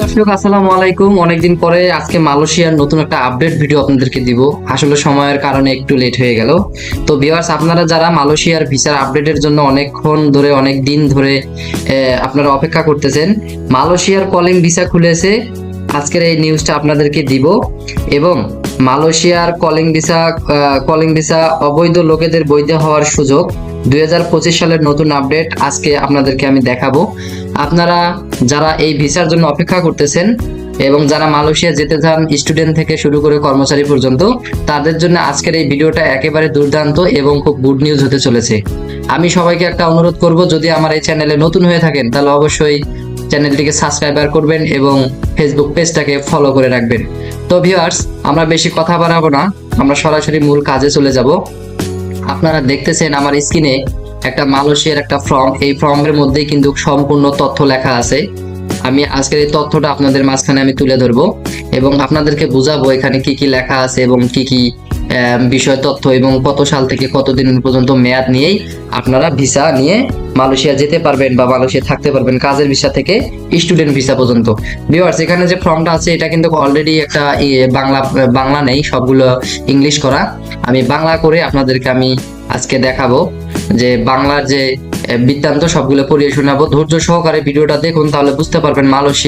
দর্শক, আসসালামু আলাইকুম। অনেকদিন পরে আজকে মালয়েশিয়ার নতুন একটা আপডেট ভিডিও আপনাদেরকে দিব। আসলে সময়ের কারণে একটু লেট হয়ে গেল। তো ভিউয়ার্স আপনারা যারা মালয়েশিয়ার ভিসার আপডেটের জন্য অনেকক্ষণ ধরে অনেক দিন ধরে আপনারা অপেক্ষা করতেছেন, মালয়েশিয়ার কলিং ভিসা খুলেছে। আজকের এই নিউজটা আপনাদেরকে দিব। এবং মালয়েশিয়ার কলিং ভিসা কলিং ভিসা অবৈধ লোকেদের বৈধ হওয়ার সুযোগ দুই সালের নতুন আপডেট আজকে আপনাদেরকে আমি দেখাবো। আপনারা যারা এই ভিসার জন্য অপেক্ষা করতেছেন এবং যারা মালয়েশিয়া যেতে চান, স্টুডেন্ট থেকে শুরু করে কর্মচারী পর্যন্ত, তাদের জন্য আজকের এই ভিডিওটা একেবারে দুর্দান্ত এবং খুব গুড নিউজ হতে চলেছে। আমি সবাইকে একটা অনুরোধ করব, যদি আমার এই চ্যানেলে নতুন হয়ে থাকেন, তাহলে অবশ্যই চ্যানেলটিকে সাবস্ক্রাইবার করবেন এবং ফেসবুক পেজটাকে ফলো করে রাখবেন। তো ভিউয়ার্স আমরা বেশি কথা বাড়াবো না, আমরা সরাসরি মূল কাজে চলে যাব। আপনারা দেখতেছেন আমার স্ক্রিনে একটা মালয়েশিয়ার একটা ফর্ম এই ফর্মের মধ্যেই কিন্তু সম্পূর্ণ তথ্য লেখা আছে। আমি আজকের এই তথ্যটা আপনাদের মাঝখানে আমি তুলে ধরবো এবং আপনাদেরকে বুঝাবো এখানে কি কি লেখা আছে এবং কি কি বিষয়, তথ্য এবং কত সাল থেকে কতদিন পর্যন্ত মেয়াদ নিয়েই আপনারা ভিসা নিয়ে মালয়েশিয়া যেতে পারবেন বা মালয়েশিয়া থাকতে পারবেন কাজের ভিসা থেকে স্টুডেন্ট ভিসা পর্যন্ত। ভিউয়ার্স এখানে যে ফর্মটা আছে, এটা কিন্তু অলরেডি একটা বাংলা বাংলা নেই, সবগুলো ইংলিশ করা। আমি বাংলা করে আপনাদেরকে আমি আজকে দেখাবো যে বাংলার যে বৃত্তান্ত, সবগুলো পড়িয়ে শোনাবো। ধৈর্য সহকারে ভিডিওটা দেখুন, তাহলে বুঝতে পারবেন মালয়েশিয়া